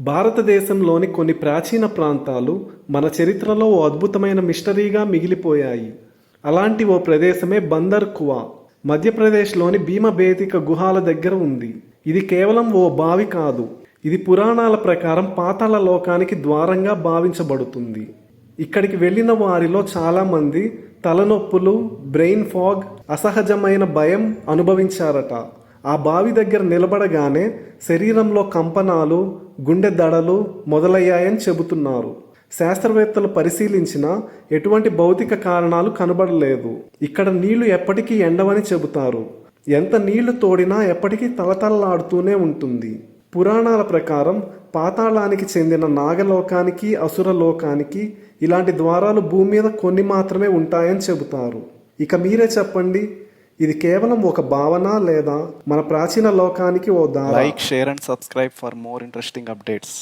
భారతదేశంలోని కొన్ని ప్రాచీన ప్రాంతాలు మన చరిత్రలో ఓ అద్భుతమైన మిస్టరీగా మిగిలిపోయాయి. అలాంటి ఓ ప్రదేశమే బందర్ కువా. మధ్యప్రదేశ్లోని భీమబేతిక గుహాల దగ్గర ఉంది. ఇది కేవలం ఓ బావి కాదు. ఇది పురాణాల ప్రకారం పాతాళ లోకానికి ద్వారంగా భావించబడుతుంది. ఇక్కడికి వెళ్ళిన వారిలో చాలామంది తలనొప్పులు బ్రెయిన్ ఫాగ్ అసహజమైన భయం అనుభవించారట. ఆ బావి దగ్గర నిలబడగానే శరీరంలో కంపనాలు గుండె దడలు మొదలయ్యాయని చెబుతున్నారు. శాస్త్రవేత్తలు పరిశీలించిన ఎటువంటి భౌతిక కారణాలు కనబడలేదు. ఇక్కడ నీళ్ళు ఎప్పటికీ ఎండవని చెబుతారు. ఎంత నీళ్ళు తోడినా ఎప్పటికీ తలతలలాడుతూనే ఉంటుంది. పురాణాల ప్రకారం పాతాళానికి చెందిన నాగలోకానికి అసురలోకానికి ఇలాంటి ద్వారాలు భూమి మీద కొన్ని మాత్రమే ఉంటాయని చెబుతారు. ఇక మీరే చెప్పండి ఇది కేవలం ఒక భావన లేదా మన ప్రాచీన లోకానికి ఓ దా like share and subscribe for more interesting updates